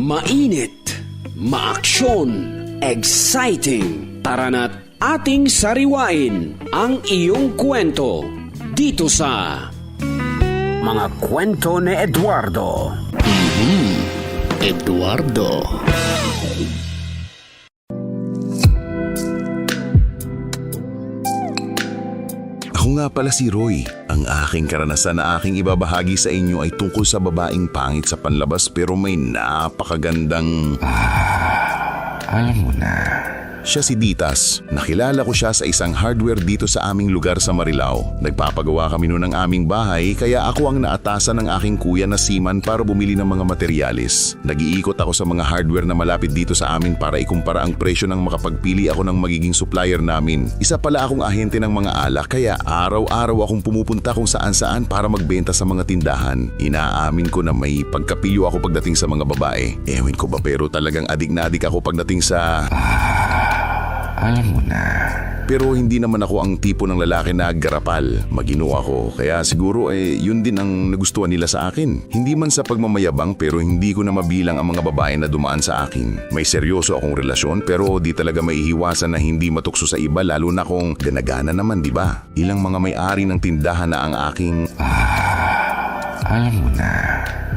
Mainit, maaksyon, exciting. Tara na't ating sariwain ang iyong kwento dito sa Mga Kwento ni Eduardo. Eduardo. Ako nga pala si Roy. Ang aking karanasan na aking ibabahagi sa inyo ay tungkol sa babaeng pangit sa panlabas pero may napakagandang... Alam mo na. Siya si Ditas. Nakilala ko siya sa isang hardware dito sa aming lugar sa Marilao. Nagpapagawa kami noon ng aming bahay kaya ako ang naatasan ng aking kuya na Siman para bumili ng mga materyales. Nag-iikot ako sa mga hardware na malapit dito sa amin para ikumpara ang presyo ng makapagpili ako ng magiging supplier namin. Isa pala akong ahente ng mga alak kaya araw-araw akong pumupunta kung saan-saan para magbenta sa mga tindahan. Inaamin ko na may pagkapilyo ako pagdating sa mga babae. Ewan ko ba pero talagang adik na adik ako pagdating sa... Alam mo na. Pero hindi naman ako ang tipo ng lalaki na garapal. Magino ako. Kaya siguro eh yun din ang nagustuhan nila sa akin. Hindi man sa pagmamayabang pero hindi ko na mabilang ang mga babae na dumaan sa akin. May seryoso akong relasyon pero di talaga maihiwasan na hindi matukso sa iba lalo na kung ganagana naman di ba? Ilang mga may-ari ng tindahan na ang aking Alam mo na.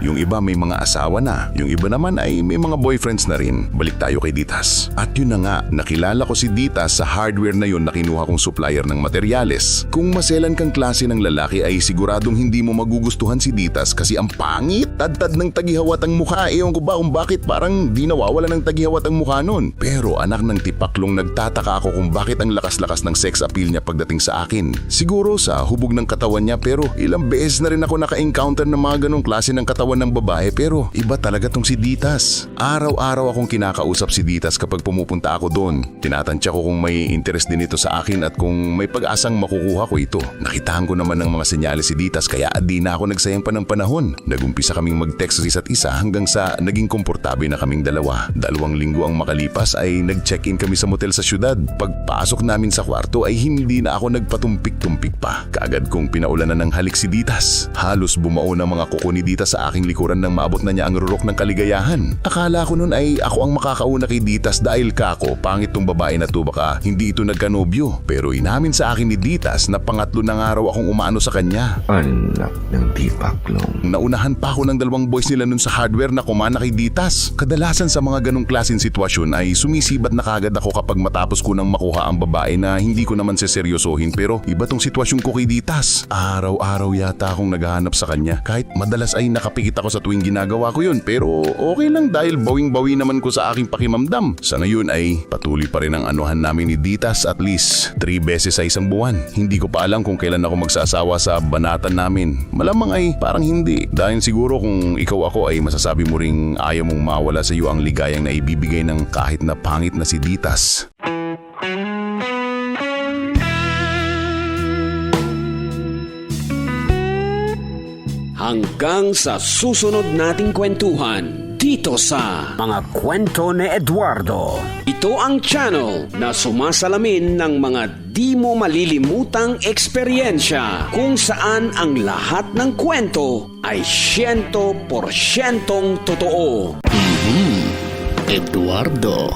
Yung iba may mga asawa na, yung iba naman ay may mga boyfriends na rin. Balik tayo kay Ditas. At yun na nga, nakilala ko si Ditas sa hardware na yun na kinuha kong supplier ng materyales. Kung maselan kang klase ng lalaki ay siguradong hindi mo magugustuhan si Ditas kasi ang pangit, tad-tad ng tagihawat ang mukha. Ewan ko ba kung bakit parang di nawawala ng tagihawat ang mukha nun. Pero anak ng tipaklong nagtataka ako kung bakit ang lakas-lakas ng sex appeal niya pagdating sa akin. Siguro sa hubog ng katawan niya pero ilang beses na rin ako naka-encounter ng mga ganong klase ng katawan ng babae pero iba talaga tong si Ditas. Araw-araw akong kinakausap si Ditas kapag pumupunta ako doon. Tinatansya ko kung may interest din ito sa akin at kung may pag-asang makukuha ko ito. Nakitaan ko naman ng mga senyales si Ditas kaya di na ako nagsayang pa ng panahon. Nagumpisa kaming mag-text sa isa't isa hanggang sa naging komportable na kaming dalawa. Dalawang linggo ang makalipas ay nag-check-in kami sa motel sa syudad. Pagpasok namin sa kwarto ay hindi na ako nagpatumpik-tumpik pa. Kaagad kong pinaulanan ng halik si Ditas. Halos bumao ng mga kuko ni Ditas sa aking likuran nang maabot na niya ang rurok ng kaligayahan. Akala ko noon ay ako ang makakauna kay Ditas dahil kako pangit tong babae na to baka hindi ito nagkanobyo. Pero inamin sa akin ni Ditas na pangatlo ng araw akong umaano sa kanya. Anak ng tipaklong. Naunahan pa ako ng dalawang boys nila nun sa hardware na kumana kay Ditas. Kadalasan sa mga ganong klaseng sitwasyon ay sumisibat na kagad ako kapag matapos ko nang makuha ang babae na hindi ko naman seseryosohin pero iba tong sitwasyon ko kay Ditas. Araw-araw yata akong naghahanap sa kanya kahit madalas ay nakapikit ako sa tuwing ginagawa ko yun pero okay lang dahil bawing-bawi naman ko sa aking pakimamdam. Sa ngayon ay patuloy pa rin ang anuhan namin ni Ditas at least 3 beses sa isang buwan. Hindi ko pa alam kung kailan ako magsasawa sa banatan namin. Malamang ay parang hindi. Dahil siguro kung ikaw ako ay masasabi mo ring ayaw mong mawala sa iyo ang ligayang na ibibigay ng kahit na pangit na si Ditas. Hanggang sa susunod nating kwentuhan dito sa Mga Kwento ni Eduardo. Ito ang channel na sumasalamin ng mga di mo malilimutang eksperyensya kung saan ang lahat ng kwento ay siyento porsyentong totoo. Eduardo.